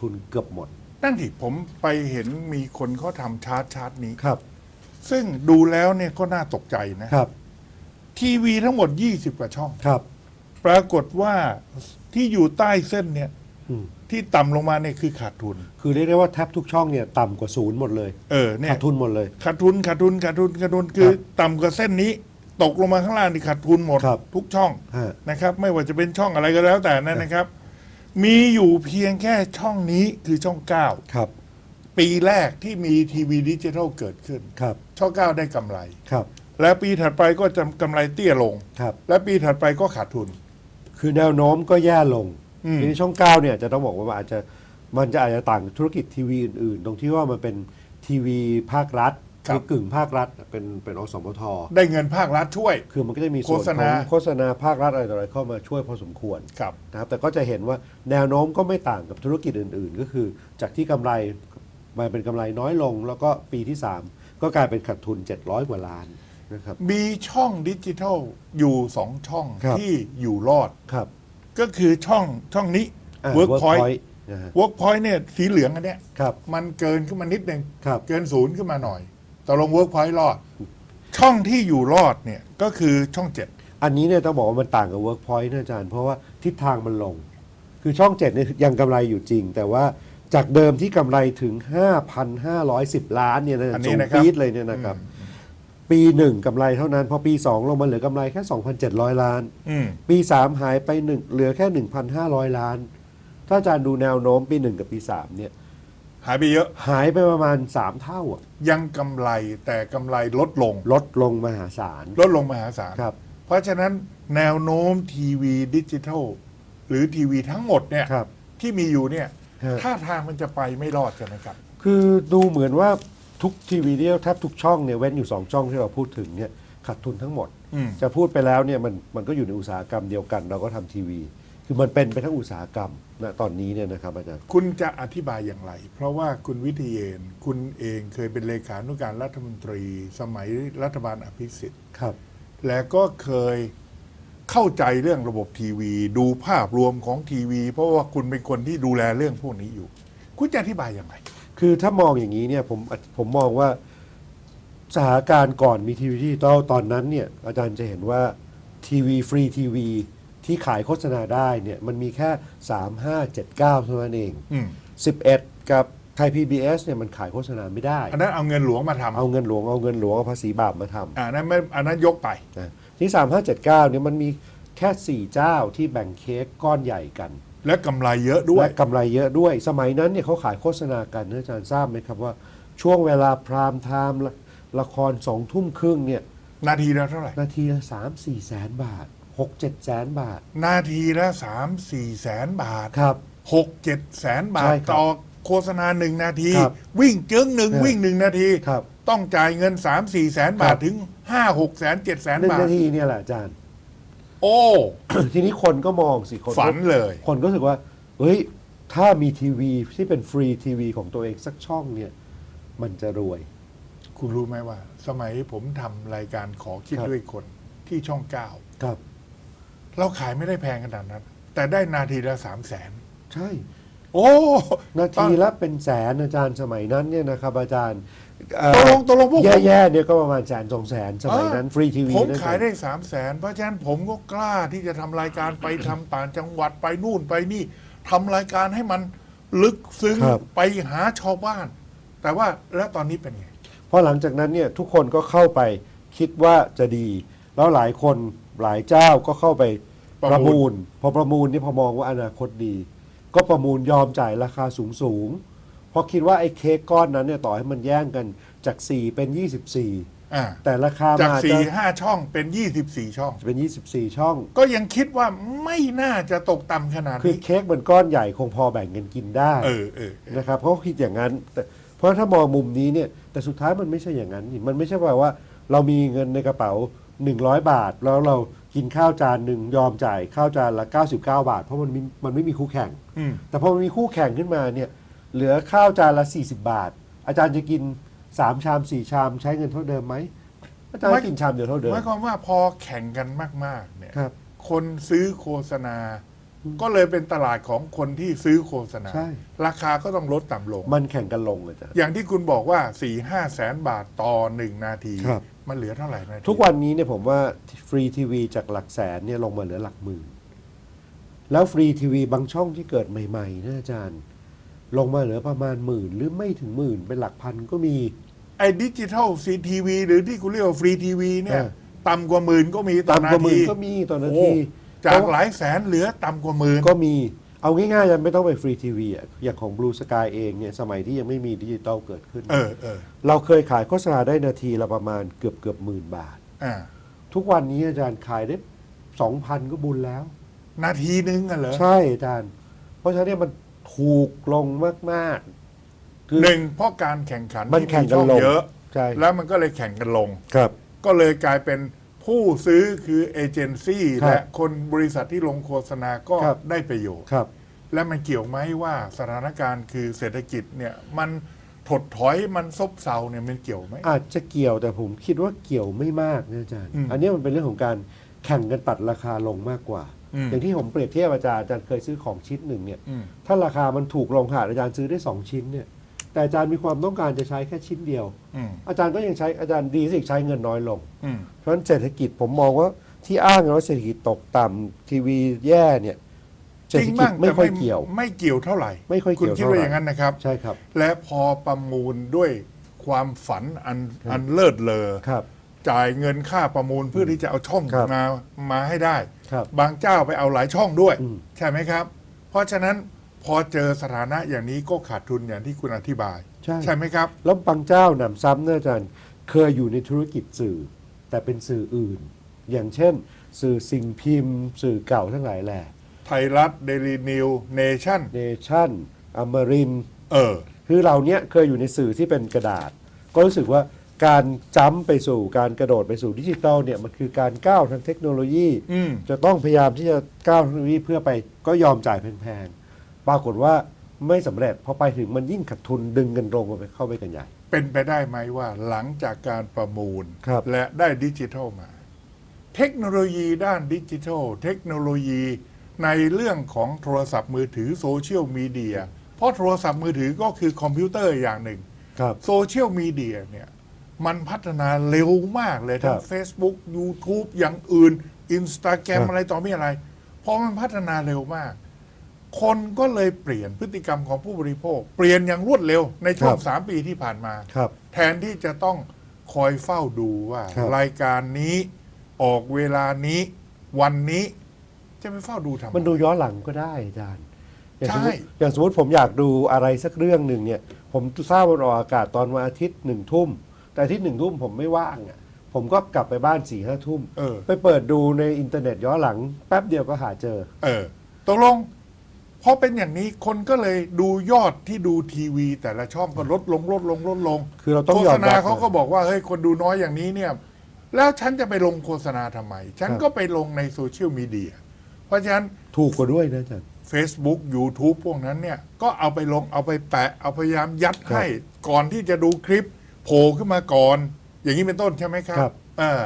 ทุนเกือบหมด นั่นที่ผมไปเห็นมีคนเขาทำชาร์ตชาร์ตนี้ ครับ ซึ่งดูแล้วเนี่ยก็น่าตกใจนะ ครับ ทีวีทั้งหมด 20 กว่าช่อง ครับ ปรากฏว่าที่อยู่ใต้เส้นเนี่ย อืมที่ต่ำลงมาเนี่ยคือขาดทุน คือเรียกได้ว่าแทบทุกช่องเนี่ยต่ำกว่าศูนย์หมดเลย เออเนี่ย ขาดทุนหมดเลย ขาดทุนขาดทุนขาดทุนขาดทุนคือครับต่ำกว่าเส้นนี้ ตกลงมาข้างล่างนี่ขาดทุนหมด ครับทุกช่องฮะ นะครับ ไม่ว่าจะเป็นช่องอะไรก็แล้วแต่นั่นนะครับ มีอยู่เพียงแค่ช่องนี้คือช่องเก้าครับ ปีแรกที่มีทีวีดิจิทัลเกิดขึ้น ครับ ช่องเก้าได้กำไร ครับ และปีถัดไปก็จะกำไรเตี้ยลง ครับ และปีถัดไปก็ขาดทุน คือแนวโน้มก็แย่ลงอืม ทีนี้ช่องเก้าเนี่ยจะต้องบอกว่ามันอาจจะมันจะอาจจะต่างธุรกิจทีวีอื่น ๆ ตรงที่ว่ามันเป็นทีวีภาครัฐ หรือกึ่งภาครัฐเป็นเป็นอสมทได้เงินภาครัฐช่วย คือมันก็จะมีส่วนโฆษขณาองโฆษณาภาครัฐอะไรต่ออะไรเข้ามาช่วยพอสมควรครับนะครับแต่ก็จะเห็นว่าแนวโน้มก็ไม่ต่างกับธุรกิจอื่น ๆ ก็คือ จากที่กำไรมาเป็นกำไรน้อยลง แล้วก็ปีที่ 3 ก็กลายเป็นขาดทุน 700 กว่าล้านนะครับมีช่องดิจิทัลอยู่สองช่องครับที่อยู่รอดครับ ก็คือช่องช่องนี้อ่า Workpoint Workpoint นะฮะ Workpoint เนี่ยสีเหลืองอันเนี้ยครับมันเกินขึ้นมานิดนึงครับเกินศูนย์ขึ้นมาหน่อย ตกลง Workpoint รอด ช่องที่อยู่รอดเนี่ยก็คือช่องเจ็ด อันนี้เนี่ยต้องบอกว่ามันต่างกับ Workpoint นะอาจารย์ เพราะว่าทิศทางมันลง คือช่อง7เนี่ยยังกำไรอยู่จริง แต่ว่าจากเดิมที่กำไรถึง 5,510 ล้านเนี่ยนะอันสูนี้งนะครับ ปี๊ดเลยเนี่ยนะครับ ปีหนึ่งกำไรเท่านั้น พอปี 2 ลงมาเหลือกำไรแค่ 2,700 ล้าน อืม ปี 3 หายไปหนึ่งเหลือแค่ 1,500 ล้าน ถ้าอาจารย์ดูแนวโน้มปี 1 กับปี 3 เนี่ย หายไปเยอะ หายไปประมาณ 3 เท่าอะยังกำไรแต่กำไรลดลง ลดลงมหาศาลลดลงมหาศาล ครับเพราะฉะนั้นแนวโน้มทีวีดิจิทัล หรือทีวีทั้งหมดเนี่ยครับ ที่มีอยู่เนี่ยฮะ ท่าทางมันจะไปไม่รอดใช่ไหมครับ คือดูเหมือนว่าทุกทีวีเนี่ยแทบทุกช่องเนี่ยเว้นอยู่ 2 ช่องที่เราพูดถึงเนี่ยขาดทุนทั้งหมด อืม จะพูดไปแล้วเนี่ยมันมันก็อยู่ในอุตสาหกรรมเดียวกัน เราก็ทำทีวี คือมันเป็นไปทั้งอุตสาหกรรมณตอนนี้เนี่ยนะครับอาจารย์ คุณจะอธิบายอย่างไร เพราะว่าคุณวิทยเยนคุณเองเคยเป็นเลขานุการรัฐมนตรี สมัยรัฐบาลอภิสิทธิ์ ครับ และก็เคยเข้าใจเรื่องระบบทีวี ดูภาพรวมของทีวี เพราะว่าคุณเป็นคนที่ดูแลเรื่องพวกนี้อยู่ คุณจะอธิบายอย่างไร คือถ้ามองอย่างนี้เนี่ยผมผมมองว่าสถานการณ์ก่อนมีทีวีดิจิตอลตอนนั้นเนี่ยอาจารย์จะเห็นว่าทีวีฟรีทีวี ที่ขายโฆษณาได้เนี่ยมันมีแค่ 3 5 7 9เท่านั้นเอง อืม11 กับไทย PBS เนี่ยมันขายโฆษณาไม่ได้ อันนั้นเอาเงินหลวงมาทำเอาเงินหลวงเอาเงินหลวงเอาภาษีบาปมาทำอ่านั้นไม่อันนั้นยกไป นะที่3579เนี่ยมันมีแค่ 4 เจ้าที่แบ่งเค้กก้อนใหญ่กัน และกำไรเยอะด้วย และกำไรเยอะด้วย สมัยนั้นเนี่ยเขาขายโฆษณากันนะอาจารย์ทราบไหมครับว่าช่วงเวลาพรามไทม์ละละครสองทุ่มครึ่งเนี่ยนาทีละเท่าไหร่ นาทีละ3 4แสนบาท 6 7แสนบาท นาทีละสามสี่แสนบาทครับ หกเจ็ดแสนบาใช่ทครับต่อโฆษณาหนึ่งนาที ครับวิ่งเจิ้งหนึ่งครับวิ่งหนึ่งนาที ครับต้องจ่ายเงินสามสี่แสนบาครัทบ ถึงห้าหกแสนเจ็ดแสนหนึ่งบาท นาทีเนี่ยแหละอาจารย์ โอ้ ทีนี้คนก็มองสิคนก็ฝันเลย คนก็รู้สึกว่า เฮ้ย ถ้ามีทีวีที่เป็นฟรีทีวีของตัวเองสักช่องเนี่ย มันจะรวย คุณรู้ไหมว่า สมัยผมทำรายการขอคิดครับ ด้วยคนที่ช่องเก้า ครับ เราขายไม่ได้แพงขนาดนั้น แต่ได้นาทีละสามแสนใช่ โอ้นาทีละเป็นแสนอาจารย์สมัยนั้นเนี่ยนะครับอาจารย์เอ่อตกลงตกลงพวกผมแย่ๆเนี่ยก็ประมาณแสนสองแสนสมัยนั้นฟรีทีวีผมนะขายได้สามแสนเพราะฉะนั้นผมก็กล้าที่จะทำรายการไปทำต่างจังหวัดไปนู่นไปนี่ทำรายการให้มันลึกซึ้งครับ ไปหาชาวบ้าน แต่ว่าแล้วตอนนี้เป็นไงพอหลังจากนั้นเนี่ยทุกคนก็เข้าไปคิดว่าจะดี แล้วหลายคนหลายเจ้าก็เข้าไป ประประมูมูลลพอประมูลนี่พอมองว่าอนาคตดี ก็ประมูลยอมจ่ายราคาสูงสูงๆเพราะคิดว่าไอ้เค้กก้อนนั้นเนี่ยต่อให้มันแย่งกันจาก 4 เป็น 24 อ่าแต่ราคาจากมาสี่จะห้าช่องเป็นยี่สิบสี่ช่อง เป็น 24 ช่อง ก็ยังคิดว่าไม่น่าจะตกต่ำขนาดคือนี้เค้กมันก้อนใหญ่คงพอแบ่งกันกินได้เออเออเออนะครับเพราะคิดอย่างนั้นแต่เพราะถ้ามองมุมนี้เนี่ยแต่สุดท้ายมันไม่ใช่อย่างนั้นนี่มันไม่ใช่ว่าว่า เรามีเงินในกระเป๋า 100 บาทแล้วเรา กินข้าวจานหนึ่งยอมจ่ายข้าวจานละ 99 บาท เพราะมันมีมันไม่มีคู่แข่ง อืม แต่พอมันมีคู่แข่งขึ้นมาเนี่ยเหลือข้าวจานละ 40 บาท อาจารย์จะกิน 3 ชาม 4 ชามใช้เงินเท่าเดิมไหมอาจารย์ก็กินชามเดียวเท่าเดิม หมายความว่าพอแข่งกันมาก ๆ เนี่ยครับ คนซื้อโฆษณา ก็เลยเป็นตลาดของคนที่ซื้อโฆษณา ใช่ ราคาก็ต้องลดต่ำลง มันแข่งกันลงอาจารย์ อย่างที่คุณบอกว่า4ี่ห้าแสนบาทต่อหนึ่งนาที ครับมันเหลือเท่าไหร่นาทีทุกวันนี้เนี่ยผมว่าฟรีทีวีจากหลักแสนเนี่ยลงมาเหลือหลักหมื่น แล้วฟรีทีวีบางช่องที่เกิดใหม่ๆนะอาจารย์ ลงมาเหลือประมาณหมื่น หรือไม่ถึงหมื่นเป็นหลักพันก็มี ไอ้ดิจิทัลซีทีวีหรือที่คุณเรียกว่าฟรีทีวีเนี่ยเออต่ำกว่าหมื่นก็มีต่อต่ำนากว่าหมื่ทีนก็มีต่อนาโอ้ทีจากหลายแสนเหลือต่ำกว่าหมื่นก็มี เอาง่ายๆยังไม่ต้องไปฟรีทีวีอะอย่างของ Blue Sky เองเนี่ยสมัยที่ยังไม่มีดิจิตอลเกิดขึ้น เออเออเราเคยขายโฆษณาได้นาทีละประมาณเกือบเกือบหมื่นบาท อ่าทุกวันนี้อาจารย์ขายได้สองพันก็บุญแล้ว นาทีนึงอะเหรอใช่อาจารย์ เพราะฉะนั้นเนี่ยมันถูกลงมากๆ คือ หนึ่งเพราะการแข่งขันมันที่แข่งช่กันองลง เยอะ ใช่แล้วมันก็เลยแข่งกันลง ครับ ก็เลยกลายเป็น ผู้ซื้อคือเอเจนซี่ครับและคนบริษัทที่ลงโฆษณาก็ครับ ได้ประโยชน์ ครับ และมันเกี่ยวไหมว่าสถานการณ์คือเศรษฐกิจเนี่ยมันถดถอยมันซบเซาเนี่ยมันเกี่ยวไหม อาจจะเกี่ยวแต่ผมคิดว่าเกี่ยวไม่มากนะอาจารย์ อืมอันนี้มันเป็นเรื่องของการแข่งกันตัดราคาลงมากกว่า อืม อย่างที่ผมเปรียบเทียบอาจารย์อาจารย์เคยซื้อของชิ้นหนึ่งเนี่ย อืม ถ้าราคามันถูกลงค่ะอาจารย์ซื้อได้สองชิ้นเนี่ย แต่อาจารย์มีความต้องการจะใช้แค่ชิ้นเดียว อืมอาจารย์ก็ยังใช้อาจารย์ดีสิใช้เงินน้อยลง อืมเพราะฉะนั้นเศรษฐกิจผมมองว่าที่อ้างกันว่าเศรษฐกิจตกต่ำทีวีแย่เนี่ยเศรษจริฐงกิจบ้างไม่แต่ค่อยเกี่ยว ไม่เกี่ยวเท่าไหร่ไม่ค่อยคุณเกี่ยวคิดเท่าไหว่าร่ อย่างนั้นนะครับ ใช่ครับ และพอประมูลด้วยความฝันอันครับอันเลิศเลอครับ จ่ายเงินค่าประมูลเพื่อที่จะเอาช่องครับมามาให้ได้ ครับบางเจ้าไปเอาหลายช่องด้วย อืม ใช่ไหมครับ เพราะฉะนั้น พอเจอสถานะอย่างนี้ก็ขาดทุนอย่างที่คุณอธิบายใช่ไหมครับ แล้วบางเจ้าหนำซ้ำนะอาจารย์เคยอยู่ในธุรกิจสื่อ แต่เป็นสื่ออื่น อย่างเช่น สื่อสิ่งพิมพ์ สื่อเก่าทั้งหลายแหล่ไทยรัฐเดลีนิวเนชั่นเนชั่นอมรินทร์เออ คือเราเนี้ยเคยอยู่ในสื่อที่เป็นกระดาษ ก็รู้สึกว่าการจ้ำไปสู่การกระโดดไปสู่ดิจิทัลเนี่ยมันคือการก้าวทางเทคโนโลยี อืม จะต้องพยายามที่จะก้าวเทคโนโลยีเพื่อไปก็ยอมจ่ายแพงๆ ปรากฏว่าไม่สำเร็จพอไปถึงมันยิ่งขาดทุนดึงกันลงไปเข้าไปกันใหญ่ เป็นไปได้ไหมว่าหลังจากการประมูล ครับ และได้ดิจิทัลมา เทคโนโลยีด้านดิจิทัล เทคโนโลยีในเรื่องของโทรศัพท์มือถือโซเชียลมีเดียเพราะโทรศัพท์มือถือก็คือคอมพิวเตอร์อย่างหนึ่ง ครับ โซเชียลมีเดียเนี่ยมันพัฒนาเร็วมากเลยทั้คง รับ Facebook YouTube อย่างอื่น Instagram ครับ อะไรต่อมีอะไร เพราะมันพัฒนาเร็วมาก คนก็เลยเปลี่ยนพฤติกรรมของผู้บริโภค เปลี่ยนอย่างรวดเร็วในช่วงสามปีที่ผ่านมา ครับ แทนที่จะต้องคอยเฝ้าดูว่า ครับ รายการนี้ออกเวลานี้ วันนี้จะไปเฝ้าดูทำไม มันดูย้อนหลังก็ได้อาจารย์อย่างสมมใช่ติอย่างสมมติผมอยากดูอะไรสักเรื่องหนึ่งเนี่ย ผมทราบว่าออกอากาศตอนวันอาทิตย์หนึ่งทุ่ม แต่อาทิตย์หนึ่งทุ่มผมไม่ว่างอะ ผมก็กลับไปบ้านสี่ห้าทุ่ม เออ ไปเปิดดูในอินเทอร์เน็ตย้อนหลัง แป๊บเดียวก็หาเจอ เออตกลง พอเป็นอย่างนี้คนก็เลยดูยอดที่ดูทีวี แต่ละช่องก็ลดลงลดลงลดลงคือเราต้องโฆยอษมณารับเขาก็บอกว่าเฮ้ยคนดูน้อยอย่างนี้เนี่ย แล้วฉันจะไปลงโฆษณาทำไม ฉันครับก็ไปลงในโซเชียลมีเดียเพราะฉะนั้น ถูกกว่าด้วยนะอาจารย์ Facebook YouTube พวกนั้นเนี่ย ก็เอาไปลงเอาไปแปะ เอาพยายามยัดครับให้ก่อนที่จะดูคลิปโผล่ขึ้นมาก่อน อย่างนี้เป็นต้นใช่ไหมครับครับ เออ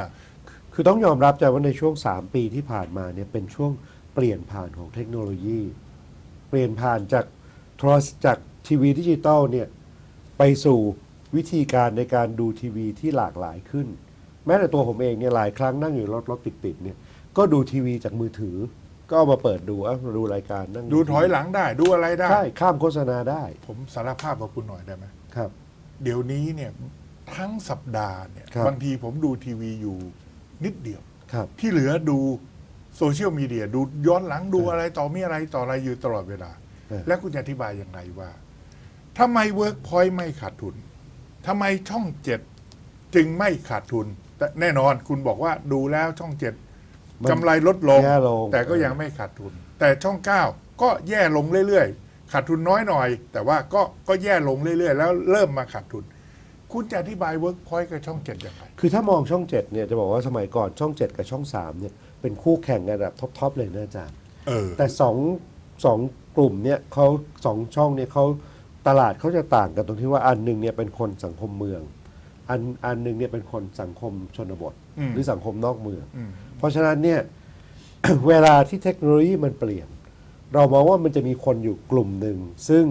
คือต้องยอมรับใจว่าในช่วง 3 ปีที่ผ่านมาเนี่ยเป็นช่วงเปลี่ยนผ่านของเทคโนโลยี เปลี่ยนผ่านจากโทรศัพท์จากทีวีดิจิตอลเนี่ยไปสู่วิธีการในการดูทีวีที่หลากหลายขึ้น แม้แต่ตัวผมเองเนี่ยหลายครั้งนั่งอยู่รถรถติดๆเนี่ยก็ดูทีวีจากมือถือ ก็เอามาเปิดดูเอ้ามาดูรายการนั่งดูถอยหลังได้ดูอะไรได้ ใช่ข้ามโฆษณาได้ผมสารภาพกับคุณหน่อยได้ไหมครับ เดี๋ยวนี้เนี่ยทั้งสัปดาห์เนี่ยครับ บางทีผมดูทีวีอยู่นิดเดียว ครับ ที่เหลือดู โซเชียลมีเดียดูย้อนหลังดูอะไรต่อมีอะไรต่ออะไรอยู่ตลอดเวลา เออ แล้วคุณจะอธิบายอย่างไรว่าทำไมเวิร์กพอยต์ไม่ขาดทุนทำไมช่องเจ็ดจึงไม่ขาดทุน แต่แน่นอนคุณบอกว่าดูแล้วช่องเจ็ดมันกำไรลดลง แย่ลง แต่ก็ยังไม่ขาดทุน แต่ช่องเก้าก็แย่ลงเรื่อยๆ ขาดทุนน้อยหน่อย แต่ว่าก็ก็แย่ลงเรื่อยๆ แล้วเริ่มมาขาดทุน คุณจะอธิบายเวิร์กพอยต์กับช่องเจ็ดอย่างไรคือถ้ามองช่องเจ็ดเนี่ยจะบอกว่าสมัยก่อนช่องเจ็ดกับช่องสามเนี่ย เป็นคู่แข่งกันแบบท็อปๆเลยนะอาจารย์ เออ แต่สองสองกลุ่มเนี่ยเขาสองช่องเนี่ยเขาตลาดเขาจะต่างกันตรงที่ว่าอันหนึ่งเนี่ยเป็นคนสังคมเมือง อันอันหนึ่งเนี่ยเป็นคนสังคมชนบท อืม หรือสังคมนอกเมือง อืม เพราะฉะนั้นเนี่ย เวลาที่เทคโนโลยีมันเปลี่ยน เรามองว่ามันจะมีคนอยู่กลุ่มหนึ่ง ซึ่ง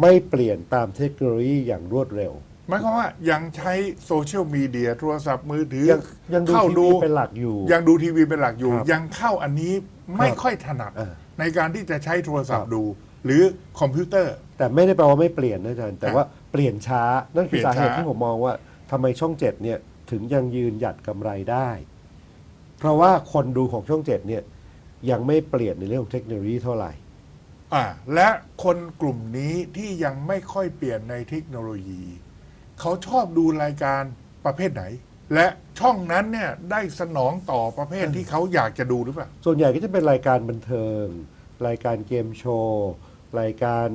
ไม่เปลี่ยนตามเทคโนโลยีอย่างรวดเร็ว หมายความว่ายังใช้โซเชียลมีเดียโทรศัพท์มือถือยังยังดูเข้าทีดูวีเป็นหลักอยู่ ยังดูทีวีเป็นหลักอยู่ ครับยังเข้าอันนี้ไม่ค่อยถนัดอ่าในการที่จะใช้โทรศัพครัท์บดู หรือคอมพิวเตอร์ แต่ไม่ได้แปลว่าไม่เปลี่ยนนะอาจารย์แต่ว่าเปลี่ยนช้านั่นคือเปลี่ยนสาเหตุช้า ที่ผมมองว่าทำไมช่องเจ็ดเนี่ยถึงยังยืนหยัดกำไรได้ เพราะว่าคนดูของช่องเจ็ดเนี่ยยังไม่เปลี่ยนในเรื่องของเทคโนโลยีเท่าไหร่ อ่าและคนกลุ่มนี้ที่ยังไม่ค่อยเปลี่ยนในเทคโนโลยี เขาชอบดูรายการประเภทไหน และช่องนั้นเนี่ยได้สนองต่อประเภทที่เขาอยากจะดูหรือเปล่า ส่วนใหญ่ก็จะเป็นรายการบันเทิง รายการเกมโชว์รายการ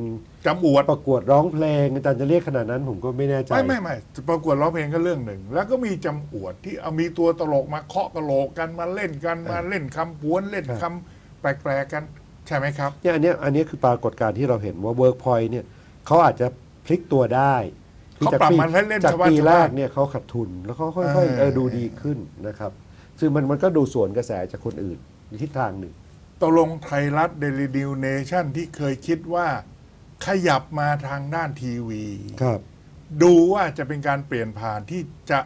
จำอวดประกวดร้องเพลงอาจารย์จะเรียกขนาดนั้นผมก็ไม่แน่ใจไม่ไม่ไม่ประกวดร้องเพลงก็เรื่องหนึ่ง แล้วก็มีจำอวดที่เอามีตัวตลกมาเคาะกระโหลกกันมาเล่นกันมาเล่นคำพวนเล่นคำแปลกๆกันใช่ไหมครับเนี่ยอันเนี้ยอันเนี้ยคือปรากฏการณ์ที่เราเห็นว่า Workpoint เนี่ยเขาอาจจะพลิกตัวได้คือ เขาจากปรับปีมันให้เล่นจากชาวบ้านปีชาวแรบ้านกเนี่ยเขาขาดทุนแล้วเขาค่อยเอๆอเออดูดีขึ้นนะครับซึ่งมันมันก็ดูสวนกระแสจากคนอื่นในทิศทางหนึ่งตกลงไทยรัฐเดลินิวเนชั่นที่เคยคิดว่าขยับมาทางด้านทีวี ครับ ดูว่าจะเป็นการเปลี่ยนผ่านที่จะ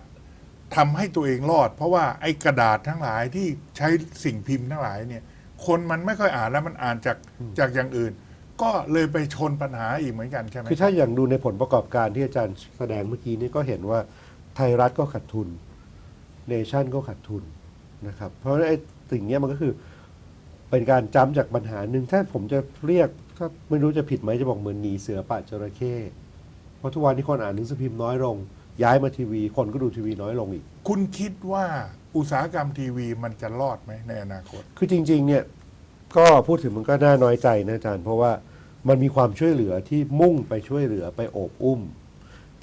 ทำให้ตัวเองรอด เพราะว่าไอ้กระดาษทั้งหลายที่ใช้สิ่งพิมพ์ทั้งหลายเนี่ย คนมันไม่ค่อยอ่านแล้วมันอ่านจากจากอย่างอื่น ก็เลยไปชนปัญหาอีกเหมือนกันใช่ไหมคือถ้าอย่างดูในผลประกอบการที่อาจารย์แสดงเมื่อกี้นี้ก็เห็นว่าไทยรัฐก็ขาดทุน เนชั่นก็ขาดทุนนะครับ เพราะฉะนั้นไอ้สิ่งเนี้ยมันก็คือเป็นการจำจากปัญหาหนึ่งถ้าผมจะเรียกถ้าไม่รู้จะผิดไหมจะบอกเหมือนหนีเสือป่าจระเข้เพราะทุกวันนี้คนอ่านหนังสือพิมพ์น้อยลง ย้ายมาทีวี คนก็ดูทีวีน้อยลงอีก คุณคิดว่าอุตสาหกรรมทีวีมันจะรอดไหมในอนาคต คือจริง ๆ เนี่ยก็พูดถึงมันก็น่าน้อยใจนะอาจารย์เพราะว่า มันมีความช่วยเหลือที่มุ่งไปช่วยเหลือไปโอบอุ้ม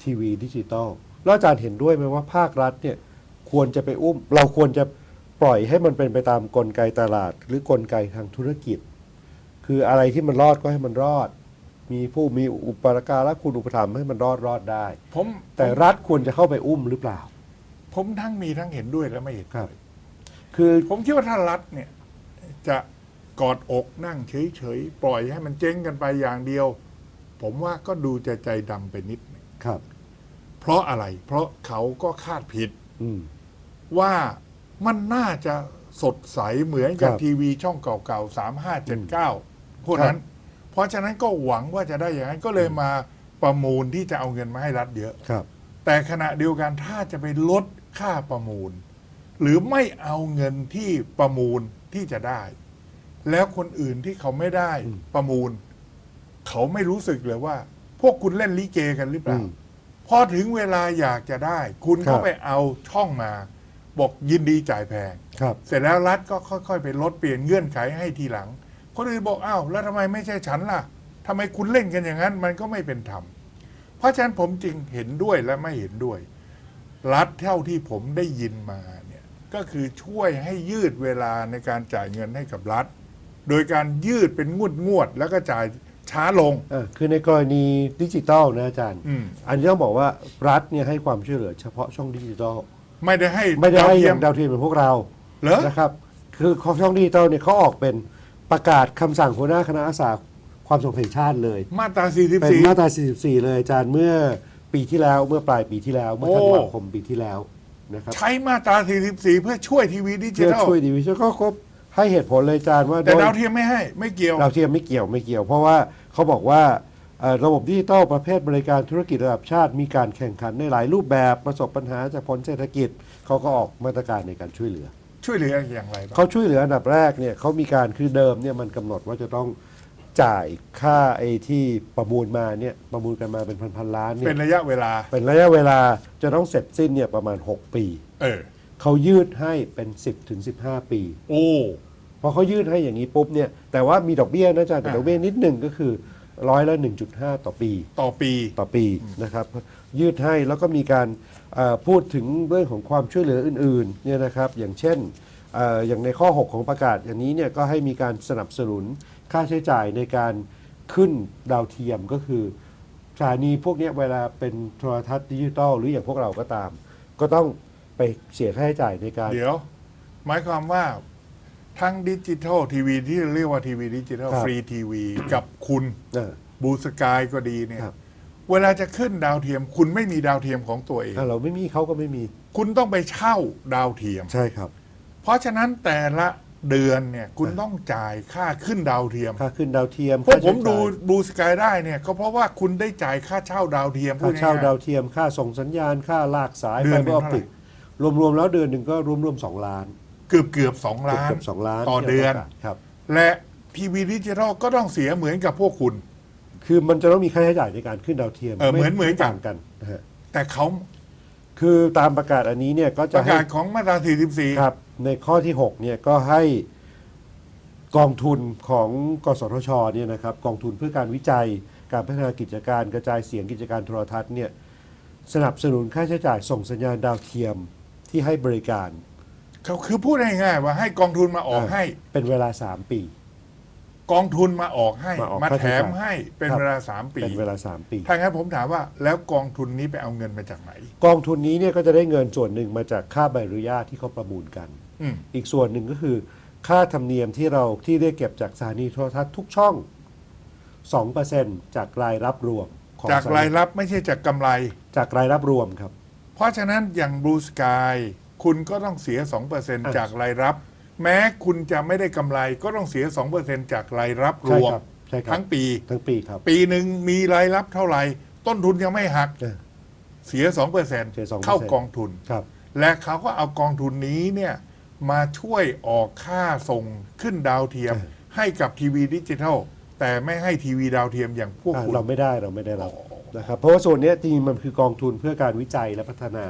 ทีวีดิจิตอลแล้วอาจารย์เห็นด้วยไหมว่าภาครัฐเนี่ยควรจะไปอุ้ม เราควรจะปล่อยให้มันเป็นไปตามกลไกตลาด หรือกลไกทางธุรกิจ คืออะไรที่มันรอดก็ให้มันรอด มีผู้มีอุปการะคุณอุปถัมภ์ให้มันรอดรอดได้ ผมแต่รัฐควรจะเข้าไปอุ้มหรือเปล่า ผมทั้งมีทั้งเห็นด้วยและไม่เห็นครับด้วยคือผมคิดว่าถ้ารัฐเนี่ยจะ กอดอกนั่งเฉยๆ ปล่อยให้มันเจ๊งกันไปอย่างเดียว ผมว่าก็ดูจะใจดำไปนิดหนึงครับ เพราะอะไร เพราะเขาก็คาดผิดอืม ว่ามันน่าจะสดใสเหมือนกับครับ ทีวีช่องเก่าๆสามห้าเจ็ดเก้าพวกนั้น เพราะฉะนั้นก็หวังว่าจะได้อย่างนั้นก็เลยมาประมูลที่จะเอาเงินมาให้รัฐเยอะ ครับ แต่ขณะเดียวกันถ้าจะไปลดค่าประมูล หรือไม่เอาเงินที่ประมูลที่จะได้ แล้วคนอื่นที่เขาไม่ได้อืมประมูล เขาไม่รู้สึกเลยว่า พวกคุณเล่นลิเกกันหรือเปอืล่ามพอถึงเวลาอยากจะได้ คุณครัก็บไปเอาช่องมา บอกยินดีจ่ายแพงครับเสร็จแล้วรัฐก็ค่อยๆ ไปลดเปลี่ยนเงื่อนไขให้ทีหลัง คนอื่นบอกอ้าวแล้วทำไมไม่ใช่ฉันล่ะทำไมคุณเล่นกันอย่างนั้น มันก็ไม่เป็นธรรมเพราะฉะนั้นผมจึงเห็นด้วยและไม่เห็นด้วย รัฐเท่าที่ผมได้ยินมาเนี่ยก็คือช่วยให้ยืดเวลาในการจ่ายเงินให้กับรัฐ โดยการยืดเป็นงวดงวดๆแล้วก็จ่ายช้าลงอ่าคือในกรณีดิจิตอลนะอาจารย์ อืม อันนี้ต้องบอกว่ารัฐเนี่ยให้ความช่วยเหลือเฉพาะช่องดิจิตอลไม่ได้ให้ไม่ได้ให้ดาวอเทีย ย่ามงดาวเทียมเหมือนพวกเราเหรอ นะครับคือของช่องดิจิตอลเนี่ยเขาออกเป็นประกาศคำสั่งหัวหน้าคณะอาสาความสงบแห่งชาติเลย มาตรา เป็นมา44ตรา 44 เลยอาจารย์เมื่อปีที่แล้วเมื่อปลายปีที่แล้ว เมื่อโอ้ธันวาคมปีที่แล้วนะครับใช้มาตรา 44 เพื่อช่วยทีวีดิจิเพื่อทัลช่วยดีวิชั่นก็ครบ ให้เหตุผลเลยอาจารย์ว่าแต่โดยดาวเทียมไม่ให้ไม่เกี่ยว ดาวเทียมไม่เกี่ยวไม่เกี่ยว เพราะว่าเขาบอกว่าเอ่อระบบดิจิตอลประเภทบริการธุรกิจระดับชาติ มีการแข่งขันในหลายรูปแบบประสบปัญหาจากผลเศรษฐกิจเขาก็ออกมาตรการในการช่วยเหลือ ช่วยเหลืออย่างไรบ้าง เขาช่วยเหลืออันดับแรกเนี่ยเขามีการคือเดิมเนี่ยมันกำหนดว่าจะต้องจ่ายค่าไอ้ที่ประมูลมาเนี่ยประมูลกันมาเป็นพันๆล้านเนี่เป็ยนระยะเวลา เป็นระยะเวลาจะต้องเสร็จสิ้นเนี่ยประมาณ 6 ปี เออ เขายืดให้เป็น 10ถึง15 ปี โอ้ พอเขายืดให้อย่างนี้ปุ๊บเนี่ยแต่ว่ามีดอกเบี้ยนะอาจารย์แต่อ่า ดอกเบี้ยนิดหนึ่งก็คือร้อยละ 1.5 ต่อปี ต่อปี ต่อปีนะครับยืดให้แล้วก็มีการเอ่อพูดถึงเรื่องของความช่วยเหลืออื่นๆเนี่ยนะครับอย่างเช่นเอ่ออย่างในข้อ 6 ของประกาศอย่างนี้เนี่ยก็ให้มีการสนับสนุนค่าใช้จ่ายในการขึ้นดาวเทียมก็คือสถานีพวกเนี้ยเวลาเป็นโทรทัศน์ดิจิตอลหรืออย่างพวกเราก็ตาม ก็ต้อง ไปเสียค่าใช้จ่ายในการ เดี๋ยว หมายความว่าทั้งดิจิทัลทีวีที่เรียกว่าทีวีดิจิทัลครับฟรีทีวีกับคุณเออบูสกายก็ดีเนี่ยครับ เวลาจะขึ้นดาวเทียม คุณไม่มีดาวเทียมของตัวเอง ถ้าเราไม่มีเขาก็ไม่มีคุณต้องไปเช่าดาวเทียม ใช่ครับ เพราะฉะนั้นแต่ละเดือนเนี่ยคุณอ่าต้องจ่ายค่าขึ้นดาวเทียมค่าขึ้นดาวเทียมพวกค่าผมใช้ดูจ่ายบูสกายได้เนี่ยก็เพราะว่าคุณได้จ่ายค่าเช่าดาวเทียมค่าเช่าพูง่ยๆ ดาวเทียมค่าส่งสัญญาณค่าลากสายเดืไฟอนหนึ่เบอร์งออปติกเท่าไหร วมๆแล้วเดือนหนึ่งก็รวมๆสองล้านเกือบเกือบสองล้าน เกือบสองล้านต่อที่เดือนราประกาศครับ และทีวีดิจิทัลก็ต้องเสียเหมือนกับพวกคุณ คือมันจะต้องมีค่าใช้จ่ายในการขึ้นดาวเทียมเออเหมือนไเหมือนกัน ต่างกันนะฮะแต่เขาคือตามประกาศอันนี้เนี่ยก็ปจะระให้กาศของมาตรา 44 ครับในข้อที่6เนี่ยก็ให้กองทุนของกสทชเนี่ยนะครับกองทุนเพื่อการวิจัยการพัฒนากิจการกระจายเสียงกิจการโทรทัศน์เนี่ยสนับสนุนค่าใช้จ่ายส่งสัญญาณดาวเทียม ที่ให้บริการเขาคือพูดง่ายๆว่าให้กองทุนมาออกให้ เป็นเวลา 3 ปี กองทุนมาออกให้มาออกมาค่าแถใช้มจ่าย ให้เป็นครับเวลาสามปีเป็นเวลา 3 ปี ถ้างั้นผมถามว่าแล้วกองทุนนี้ไปเอาเงินมาจากไหน กองทุนนี้เนี่ยก็จะได้เงินส่วนหนึ่งมาจากค่าใบอนุญาตที่เขาประมูลกัน อืม อีกส่วนหนึ่งก็คือ ค่าธรรมเนียมที่เราที่ได้เก็บจากสถานีโทรทัศน์ทุกช่อง 2%จากรายรับรวมของจากสถนีรายรับไม่ใช่จากกำไร จากรายรับรวมครับเพ ราะฉะนั้นอย่างบลูสกายคุณก็ต้องเสีย 2%จากรายรับ แม้คุณจะไม่ได้กำไรก็ต้องเสีย 2%จากรายรับรใช่วมครับใช่ครับทั้งปี ทั้งปีครับปีหนึ่งมีรายรับเท่าไหร่ ต้นทุนยังไม่หักเออ เสีย เสีย2% 2%เข้ากองทุน ครับ และเขาก็เอากองทุนนี้เนี่ยมาช่วยออกค่าส่งขึ้นดาวเทียมให้กับทีวีดิจิทัล แต่ไม่ให้ทีวีดาวเทียมอย่างพวกอ่าคุณ เราไม่ได้เราไม่ได้รับ อ๋อ นะครับเพราะว่าส่วนเนี้ยจริงๆมันคือกองทุนเพื่อการวิจัยและพัฒนา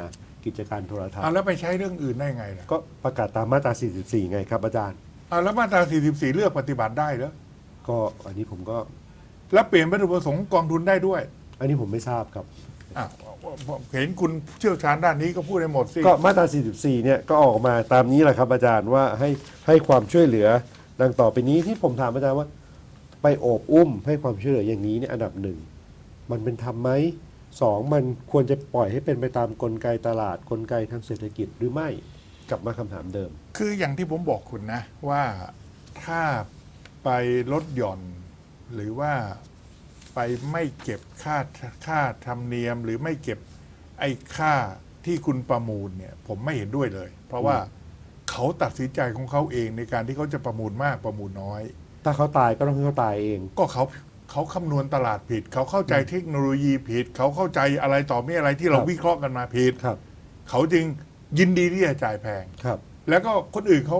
กิจการโทรทัศอะน์แล้วไปใช้เรื่องอื่นได้ไงล่ะก็ประกาศตามมาตรา 44 ไงครับอาจารย์อะแล้วมาตรา 44 เลือกปฏิบัติได้เหรอก็อันนี้ผมก็แล้วเปลี่ยนวัตถุประสงค์กองทุนได้ด้วยอันนี้ผมไม่ทราบครับ อะเห็นคุณเชี่ยวชาญด้านนี้ก็พูดได้หมดสิ ก็มาตรา 44 เนี่ยก็ออกมาตามนี้แหละครับ อาจารย์ว่าให้ให้ความช่วยเหลือดังต่อไปนี้ที่ผมถามอาจารย์ว่า ไปโอบอุ้มให้ความช่วยเหลืออย่างนี้เนี่ยอันดับหนึ่ง มันเป็นธรรมไหมสองมันควรจะปล่อยให้เป็นไปตามกลไกตลาดกลไกทางเศรษฐกิจหรือไม่กลับมาคำถามเดิม คืออย่างที่ผมบอกคุณนะว่าถ้าไปลดหย่อน หรือว่าไปไม่เก็บค่าค่าธรรมเนียม หรือไม่เก็บไอ้ค่าที่คุณประมูลเนี่ยผมไม่เห็นด้วยเลย เพราะว่าเขาตัดสินใจของเขาเองในการที่เขาจะประมูลมากประมูลน้อย ถ้าเขาตายก็ต้องให้เขาตายเอง ก็เขา เขาคำนวณตลาดผิด เขาเข้าใจเทคโนโลยีผิด เขาเข้าใจอะไรต่อมีอะไรที่เราครับวิเคราะห์กันมาผิดครับ เขาจึงยินดีที่จะจ่ายแพงครับ แล้วก็คนอื่นเขา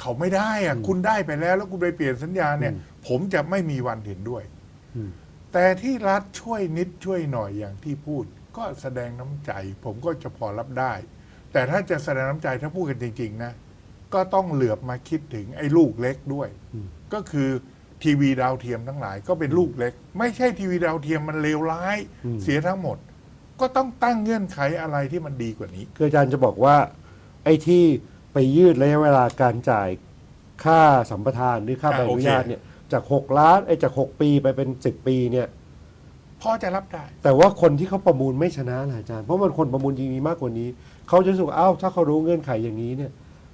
เขาไม่ได้อะอืมคุณได้ไปแล้ว แล้วคุณไปเปลี่ยนสัญญาเนี่ยอืมผมจะไม่มีวันเห็นด้วยอืมแต่ที่รัฐช่วยนิดช่วยหน่อยอย่างที่พูด ก็แสดงน้ำใจ ผมก็จะพอรับได้ แต่ถ้าจะแสดงน้ำใจถ้าพูดกันจริง ๆ นะ ก็ต้องเหลือบมาคิดถึงไอ้ลูกเล็กด้วยอืมก็คือ ทีวีดาวเทียมทั้งหลายก็เป็นลูกเล็ก ไม่ใช่ทีวีดาวเทียมมันเลวร้ายอืมเสียทั้งหมด ก็ต้องตั้งเงื่อนไขอะไรที่มันดีกว่านี้ คืออาจารย์จะบอกว่า ไอ้ที่ไปยืดระยะเวลาการจ่ายค่าสัมปทานหรือค่าอะใบอนุญาตโอเคเนี่ยจาก 6 ล้านไอ้จาก 6 ปีไปเป็น 10 ปีเนี่ยพอจะรับได้ แต่ว่าคนที่เขาประมูลไม่ชนะล่ะอาจารย์เพราะมันคนประมูลจริงมีมากกว่านี้เขาจะรู้สึกว่าอ้าวถ้าเขารู้เงื่อนไขอย่างนี้เนี่ย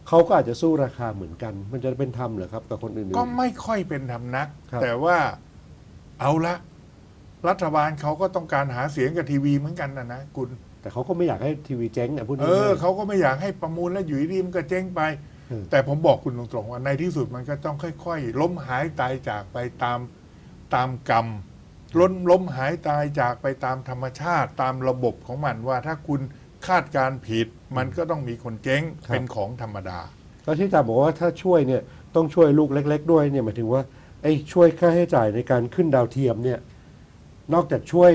เขาก็อาจจะสู้ราคาเหมือนกัน มันจะเป็นธรรมเหรอครับกับคนอื่นๆ ก็ไม่ค่อยเป็นธรรมนัก ครับ แต่ว่าเอาละรัฐบาลเขาก็ต้องการหาเสียงกับทีวีเหมือนกันนะนะคุณ แต่เขาก็ไม่อยากให้ทีวีเจ๊งอะพูดเอง่ายอๆเขาก็ไม่อยากให้ประมูลแล้วอยู่ดีๆมันก็เจ๊งไป เออ แต่ผมบอกคุณตรงๆว่าในที่สุดมันก็ต้องค่อยๆ ล้มหายตายจากไปตามตามกรรมล้นล้มหายตายจากไปตามธรรมชาติ ตามระบบของมันว่าถ้าคุณคาดการณ์ผิด มันก็ต้องมีคนเจ๊งเป็นของธรรมดา แล้วที่อาจารย์บอกว่าถ้าช่วยเนี่ยต้องช่วยลูกเล็ก ๆ ด้วยเนี่ยหมายถึงว่าไอ้ช่วยค่าใช้จ่ายในการขึ้นดาวเทียมเนี่ยนอกจากช่วย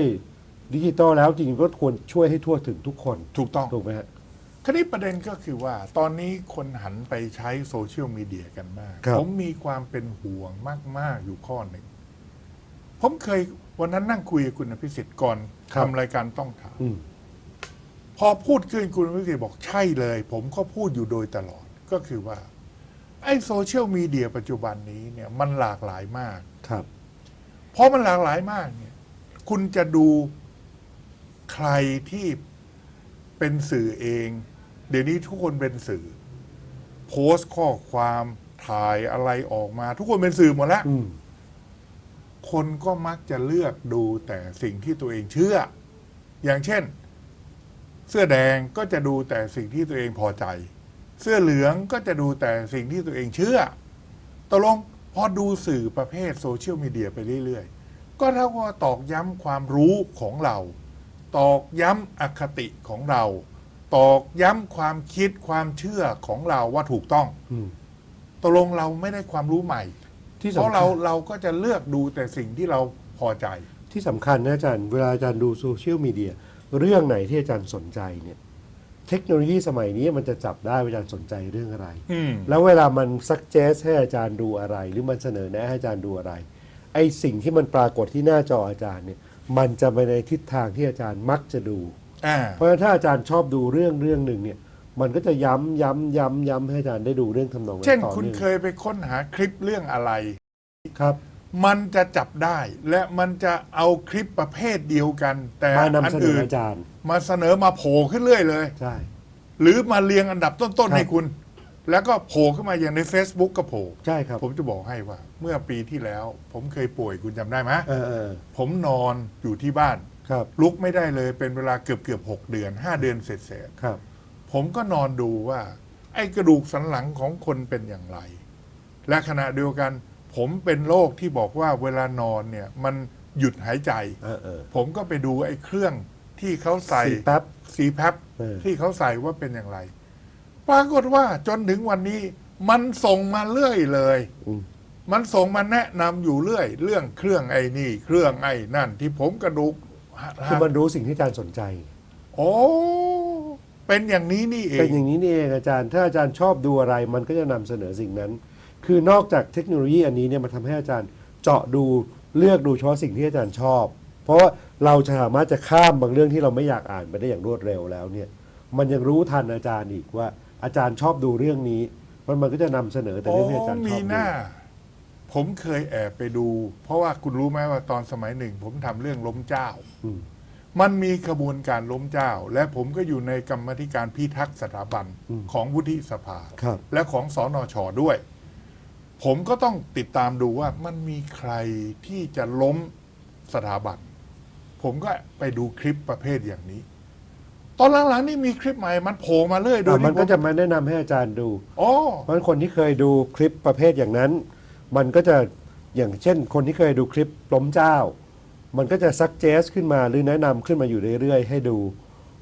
ดิจิตอลแล้วจริงๆก็ควรช่วยให้ทั่วถึงทุกคนถูกต้อง ถูกไหมฮะคราวนี้ประเด็นก็คือว่าตอนนี้คนหันไปใช้โซเชียลมีเดียกันมากครับผมมีความเป็นห่วงมาก ๆ อยู่ข้อหนึ่ง ผมเคยวันนั้นนั่งคุยกับคุณอภิสิทธิ์ก่อนทำรายการต้องถาม อืม พอพูดขึ้นคุณอภิสิทธิ์บอกใช่เลย ผมก็พูดอยู่โดยตลอดก็คือว่า ไอ้โซเชียลมีเดียปัจจุบันนี้เนี่ยมันหลากหลายมาก ครับ เพราะมันหลากหลายมากเนี่ย คุณจะดูใครที่เป็นสื่อเอง เดี๋ยวนี้ทุกคนเป็นสื่อ โพสต์ข้อความถ่ายอะไรออกมา ทุกคนเป็นสื่อหมดแล้ว อืม คนก็มักจะเลือกดูแต่สิ่งที่ตัวเองเชื่อ อย่างเช่น เสื้อแดงก็จะดูแต่สิ่งที่ตัวเองพอใจ เสื้อเหลืองก็จะดูแต่สิ่งที่ตัวเองเชื่อตกลงพอดูสื่อประเภทโซเชียลมีเดียไปเรื่อยๆ ก็เท่ากับว่าตอกย้ำความรู้ของเรา ตอกย้ำอคติของเรา ตอกย้ำความคิดความเชื่อของเราว่าถูกต้องอืมตกลงเราไม่ได้ความรู้ใหม่ ที่เพสำราะคัเราญเราก็จะเลือกดูแต่สิ่งที่เราพอใจ ที่สำคัญนะอาจารย์ เวลาอาจารย์ดูโซเชียลมีเดีย เรื่องไหนที่อาจารย์สนใจเนี่ยเทคโนโลยีสมัยนี้มันจะจับได้ว่าอาจารย์สนใจเรื่องอะไรอืมแล้วเวลามันซักเจสให้อาจารย์ดูอะไร หรือมันเสนอแนะให้อาจารย์ดูอะไร ไอสิ่งที่มันปรากฏที่หน้าจออาจารย์เนี่ยมันจะไปในทิศทางที่อาจารย์มักจะดูอ่าเพราะฉะนั้นถ้าอาจารย์ชอบดูเรื่องเรื่องหนึ่งเนี่ยมันก็จะย้ำย้ำย้ำย้ำให้อาจารย์ได้ดูเรื่องทำนองนั้นเช่นต่อคุณเนื่องเคยไปค้นหาคลิปเรื่องอะไรครับ มันจะจับได้และมันจะเอาคลิปประเภทเดียวกัน แต่มานำอันเสนออื่นอาจารย์ มาเสนอมาโผล่ขึ้นเรื่อยเลย ใช่ หรือมาเรียงอันดับต้นครัๆบให้คุณ แล้วก็โผล่ขึ้นมาอย่างใน Facebook ก็โผล่ใช่ครับ ผมจะบอกให้ว่า เมื่อปีที่แล้ว ผมเคยป่วยคุณจำได้ไหมเออเออผมนอนอยู่ที่บ้าน ครับลุกไม่ได้เลยเป็นเวลาเกือบเกือบหกเดือนห้าเดือนเสร็จครับๆผมก็นอนดูว่า ไอ้กระดูกสันหลังของคนเป็นอย่างไร และขณะเดียวกัน ผมเป็นโรคที่บอกว่าเวลานอนเนี่ยมันหยุดหายใจ เออเออ ผมก็ไปดูไอ้เครื่องที่เขาใส่สีแป๊บซีแพ็บเออ ที่เขาใส่ว่าเป็นอย่างไร ปรากฏว่าจนถึงวันนี้มันส่งมาเรื่อยเลย อืมมันส่งมาแนะนำอยู่เรื่อย เรื่องเครื่องไอ้นี่ เครื่องไอ้นั่น ที่ผมกระดูกคือมันรู้สิ่งที่อาจารย์สนใจ โอ้เป็นอย่างนี้นี่เอเป็นงอย่างนี้นี่เองอาจารย์ ถ้าอาจารย์ชอบดูอะไร มันก็จะนำเสนอสิ่งนั้น คือนอกจากเทคโนโลยีอันนี้เนี่ยมันทำให้อาจารย์เจาะดูเลือกดูเฉพาะสิ่งที่อาจารย์ชอบ เพราะว่าเราจะสามารถจะข้ามบางเรื่องที่เราไม่อยากอ่านไปได้อย่างรวดเร็วแล้วเนี่ยมันยังรู้ทันอาจารย์อีกว่า อาจารย์ชอบดูเรื่องนี้มันมันก็จะนำเสนอแต่โอ้เรื่องที่อาจารย์ชมีอบหดูน้า ผมเคยแอบไปดู เพราะว่าคุณรู้ไหมว่าตอนสมัยหนึ่ง ผมทำเรื่องล้มเจ้า อืมมันมีกระบวนการล้มเจ้า และผมก็อยู่ในกรรมาธิการพิทักษ์สถาบันของวุฒิสภา ครับ และของสอนอชอด้วย ผมก็ต้องติดตามดูว่ามันมีใครที่จะล้มสถาบัน ผมก็ไปดูคลิปประเภทอย่างนี้ ตอนหลังๆนี่มีคลิปใหม่มันโผล่มาเรื่อยโดยอะมันที่ก็ผมจะมาแนะนำให้อาจารย์ดู อ๋อ เพราะฉะนั้นคนที่เคยดูคลิปประเภทอย่างนั้น มันก็จะอย่างเช่น คนที่เคยดูคลิปล้มเจ้า มันก็จะซักเจสขึ้นมาหรือแนะนำขึ้นมาอยู่เรื่อย ๆ ให้ดู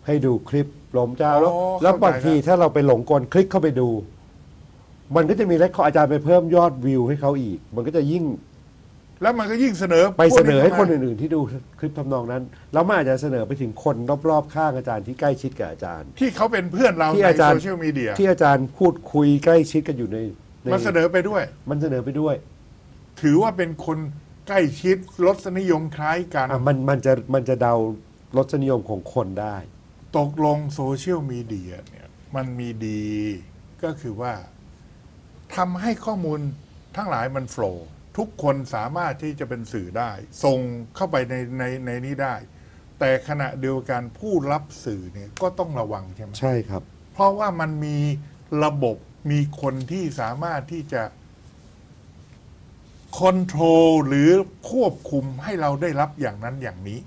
ให้ดูคลิปล้มเจ้าแล้วอ๋อแล้วเข้าใจบางทีแล้ว ถ้าเราไปหลงกลคลิกเข้าไปดู มันก็จะมีเลคคออาจารย์ไปเพิ่มยอดวิวให้เขาอีก มันก็จะยิ่งแล้วมันก็ยิ่งเสนอไปเสนอให้คนพวกอื่นๆที่ดูคลิปทำนองนั้น แล้วมันอาจจะเสนอไปถึงคนรอบๆข้างอาจารย์ที่ใกล้ชิดกับอาจารย์ ที่เขาเป็นเพื่อนเราที่ในอาจารย์ โซเชียลมีเดียที่อาจารย์พูดคุยใกล้ชิดกันอยู่ในในมันเสนอไปด้วย มันเสนอไปด้วยถือว่าเป็นคนใกล้ชิดรสนิยมคล้ายกัน อะมันมันจะมันจะเดารสนิยมของคนได้ ตกลงโซเชียลมีเดียเนี่ยมันมีดีก็คือว่า ทำให้ข้อมูลทั้งหลายมันโฟล์ทุกคนสามารถที่จะเป็นสื่อได้ ส่งเข้าไปในในในนี้ได้ แต่ขณะเดียวกันผู้รับสื่อเนี่ยก็ต้องระวังใช่ไหมใช่ครับ เพราะว่ามันมีระบบมีคนที่สามารถที่จะคอนโทรลหรือควบคุมให้เราได้รับอย่างนั้นอย่างนี้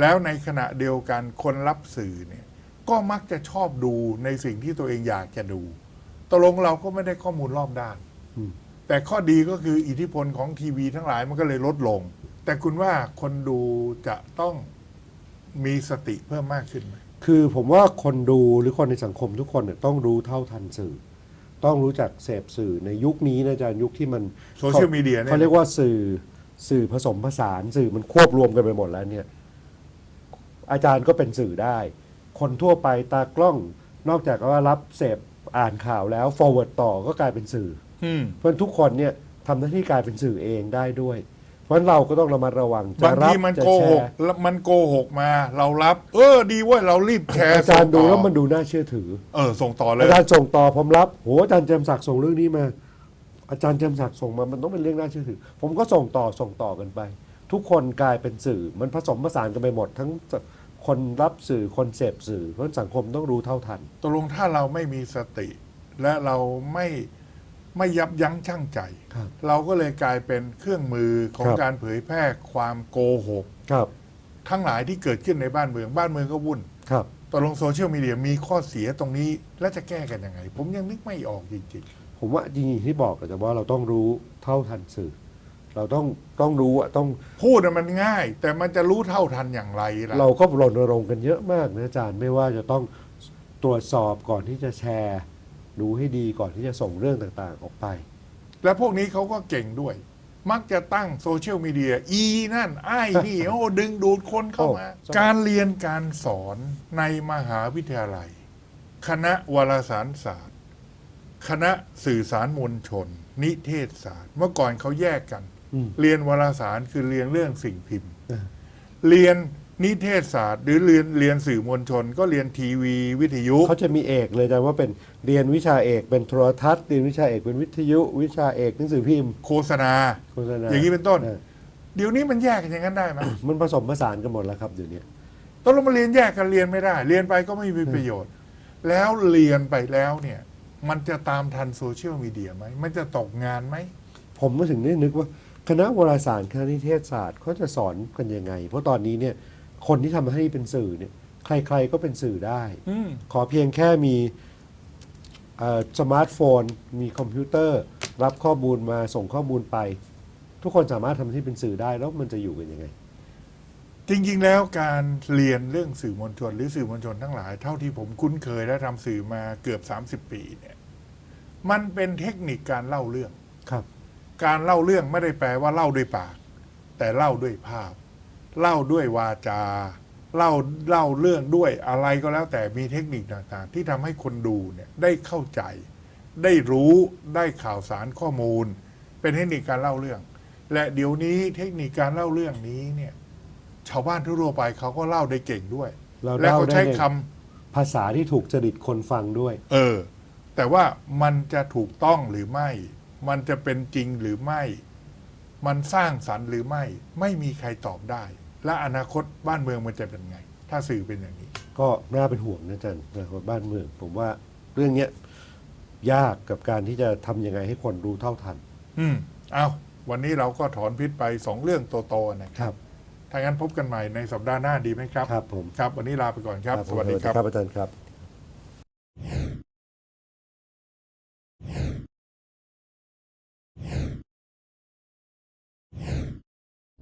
แล้วในขณะเดียวกันคนรับสื่อเนี่ย ก็มักจะชอบดูในสิ่งที่ตัวเองอยากจะดู ตกลงเราก็ไม่ได้ข้อมูลรอบด้านอืมแต่ข้อดีก็คืออิทธิพลของทีวีทั้งหลายมันก็เลยลดลง แต่คุณว่าคนดูจะต้องมีสติเพิ่มมากขึ้นไหม คือผมว่าคนดูหรือคนในสังคมทุกคนเนี่ยต้องรู้เท่าทันสื่อ ต้องรู้จักเสพสื่อในยุคนี้นะอาจารย์ยุคที่มันโซเชียลมีเดียเนี่ยเขาเรียกว่าสื่อสื่อผสมผสานสื่อมันควบรวมกันไปหมดแล้วเนี่ย อาจารย์ก็เป็นสื่อได้ คนทั่วไปตากล้องนอกจากว่ารับเสพ อ่านข่าวแล้ว forward ต่อก็กลายเป็นสื่อ อืมเพราะฉะนั้นทุกคนเนี่ยทำหน้าที่กลายเป็นสื่อเองได้ด้วย เพราะฉะนั้นเราก็ต้องระมัดระวังจะบางรัทีบมันจะโกแชหกร์แล้วมันโกหกมา เรารับ เออดีเว่าเรารีบแชร์อาจารย์ดูส่งต่อแล้วมันดูน่าเชื่อถือ เออส่งต่อเลยอาจารย์ส่งต่อผมรับโหอาจารย์เจมส์ศักดิ์ส่งเรื่องนี้มา อาจารย์เจมส์ศักดิ์ส่งมามันต้องเป็นเรื่องน่าเชื่อถือ ผมก็ส่งต่อส่งต่อกันไป ทุกคนกลายเป็นสื่อมันผสมผสานกันไปหมดทั้ง คนรับสื่อคนเสพสื่อ เพราะสังคมต้องรู้เท่าทัน ตกลงถ้าเราไม่มีสติ และเราไม่ไม่ยับยั้งชั่งใจ ครับเราก็เลยกลายเป็นเครื่องมือของครับ การเผยแพร่ความโกหก ครับทั้งหลายที่เกิดขึ้นในบ้านเมืองบ้านเมืองก็วุ่นครับ ตกลงโซเชียลมีเดียมีข้อเสียตรงนี้ แล้วจะแก้กันยังไง ผมยังนึกไม่ออกจริงผมว่าจริงๆที่บอกแต่ว่าเราต้องรู้เท่าทันสื่อ เราต้องต้องรู้อะต้องๆพูดน่ะมันง่าย แต่มันจะรู้เท่าทันอย่างไรล่ะ เราก็รณรงค์กันเยอะมากนะอาจารย์ไม่ว่าจะต้องตรวจสอบก่อนที่จะแชร์ดูให้ดีก่อนที่จะส่งเรื่องต่างๆ ออกไป และพวกนี้เขาก็เก่งด้วย มักจะตั้งโซเชียลมีเดียอีนั่นไอ้นี่ โอ้ ดึงดูดคนเข้ามา โอ้ การเรียนการสอนในมหาวิทยาลัย คณะวารสารศาสตร์ คณะสื่อสารมวลชน นิเทศศาสตร์ เมื่อก่อนเขาแยกกันอืม เรียนวารสารคือเรียนเรื่องสิ่งพิมพ์เออเรียนนิเทศศาสตร์หรือเรียนเรียนสื่อมวลชน ก็เรียนทีวีวิทยุ เขาจะมีเอกเลยอาจารย์ว่าเป็นเรียนวิชาเอกเป็นโทรทัศน์เรียนวิชาเอกเป็นวิทยุ วิชาเอกหนังสือพิมพ์ โฆษณา โฆษณาอย่างนี้เป็นต้นออเดี๋ยวนี้มันแยกกันอย่างนั้นได้ไหมมันผสมผสานกันหมดแล้วครับเดี๋ยวนี้ตอนเรามาเรียนแยกกันเรียนไม่ได้ เรียนไปก็ไม่มีประโยชน์ แล้วเรียนไปแล้วเนี่ย มันจะตามทันโซเชียลมีเดียไหมมันจะตกงานไหมผมก็ถึงได้นึกว่า คณะวารสารคณะนิเทศศาสตร์เขาจะสอนกันยังไง เพราะตอนนี้เนี่ยคนที่ทำให้เป็นสื่อเนี่ยใครๆก็เป็นสื่อได้ อืม ขอเพียงแค่มีเอ่อสมาร์ทโฟน มีคอมพิวเตอร์ รับข้อมูลมาส่งข้อมูลไป ทุกคนสามารถทำที่เป็นสื่อได้แล้วมันจะอยู่กันยังไง จริงๆ แล้วการเรียนเรื่องสื่อมวลชน หรือสื่อมวลชนทั้งหลาย เท่าที่ผมคุ้นเคยและทำสื่อมาเกือบ 30 ปีเนี่ย มันเป็นเทคนิคการเล่าเรื่อง ครับ การเล่าเรื่องไม่ได้แปลว่าเล่าด้วยปาก แต่เล่าด้วยภาพ เล่าด้วยวาจา เล่าเล่าเรื่องด้วยอะไรก็แล้วแต่มีเทคนิคต่างๆ ที่ทำให้คนดูเนี่ยได้เข้าใจ ได้รู้ได้ข่าวสารข้อมูล เป็นเทคนิคการเล่าเรื่อง และเดี๋ยวนี้เทคนิคการเล่าเรื่องนี้เนี่ยชาวบ้านทั่วๆไปเขาก็เล่าได้เก่งด้วยเราและเล่าเขาได้ใช้ในคำภาษาที่ถูกจริตคนฟังด้วย เออ แต่ว่ามันจะถูกต้องหรือไม่ มันจะเป็นจริงหรือไม่ มันสร้างสรรค์หรือไม่ ไม่มีใครตอบได้ และอนาคตบ้านเมืองมันจะเป็นไง ถ้าสื่อเป็นอย่างนี้ ก็น่าเป็นห่วงนะอาจารย์นะครับบ้านเมือง ผมว่าเรื่องเนี้ยยากกับการที่จะทำยังไงให้คนรู้เท่าทัน อืม เอาวันนี้เราก็ถอนพิษไปสองเรื่องโตๆนะครับถ้างั้นพบกันใหม่ในสัปดาห์หน้าดีไหมครับ ครับผม ครับ วันนี้ลาไปก่อนครับผมสวัสดีครับ ครับอาจารย์ครับ